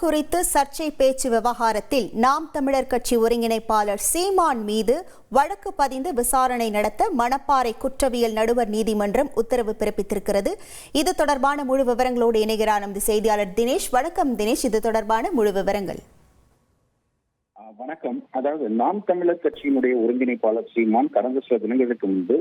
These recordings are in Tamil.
குறித்து சர்ச்சை பேச்சு விவகாரத்தில் நாம் தமிழர் கட்சி ஒருங்கிணைப்பாளர் சீமான் மீது வழக்கு பதிந்து விசாரணை நடத்த மணப்பாறை குற்றவியல் நடுவர் நீதிமன்றம் உத்தரவு பிறப்பித்திருக்கிறது. இது தொடர்பான முழு விவரங்களோடு இணைகிறார் நமது செய்தியாளர் தினேஷ். வணக்கம் தினேஷ். இது தொடர்பான முழு விவரங்கள். வணக்கம். அதாவது நாம் தமிழர் கட்சியினுடைய ஒருங்கிணைப்பாளர் சீமான் கடந்த சில தினங்களுக்கு முன்பு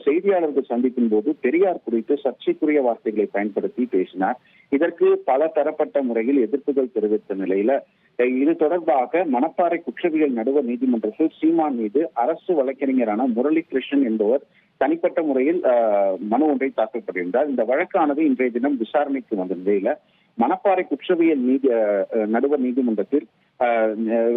செய்தியாளர்கள் சந்திப்பின் போது பெரியார் குறித்து சர்ச்சைக்குரிய வார்த்தைகளை பயன்படுத்தி பேசினார். இதற்கு பல தரப்பட்ட முறையில் எதிர்ப்புகள் தெரிவித்த நிலையில இது தொடர்பாக மணப்பாறை குற்றவியல் நடுவர் நீதிமன்றத்தில் சீமான் மீது அரசு வழக்கறிஞரான முரளி கிருஷ்ணன் என்பவர் தனிப்பட்ட முறையில் அஹ், மனு ஒன்றை தாக்கல் பண்ணியிருந்தார். இந்த வழக்கானது இன்றைய தினம் விசாரணைக்கு வந்த நிலையில மணப்பாறை குற்றவியல் நீதி நடுவர் நீதிமன்றத்தில்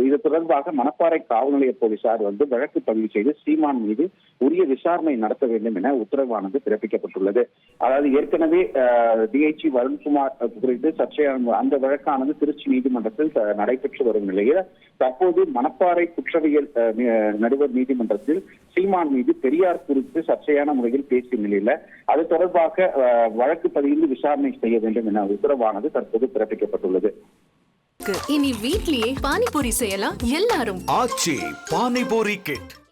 இது தொடர்பாக மணப்பாறை காவல் நிலைய போலீசார் வந்து வழக்கு பதிவு செய்து சீமான் மீது உரிய விசாரணை நடத்த வேண்டும் என உத்தரவானது பிறப்பிக்கப்பட்டுள்ளது. அதாவது ஏற்கனவே டிஐஜி வருண்குமார் குறித்து சர்ச்சையான அந்த வழக்கானது திருச்சி நீதிமன்றத்தில் நடைபெற்று வரும் நிலையில் தற்போது மணப்பாறை குற்றவியல் நடுவர் நீதிமன்றத்தில் சீமான் மீது பெரியார் குறித்து சர்ச்சையான முறையில் பேசிய நிலையில அது தொடர்பாக வழக்கு பதிந்து விசாரணை செய்ய வேண்டும் என உத்தரவானது தற்போது பிறப்பிக்கப்பட்டுள்ளது. இனி வீட்லயே பானிபூரி செய்யலாம் எல்லாரும். ஆச்சி பானிபூரி கிட்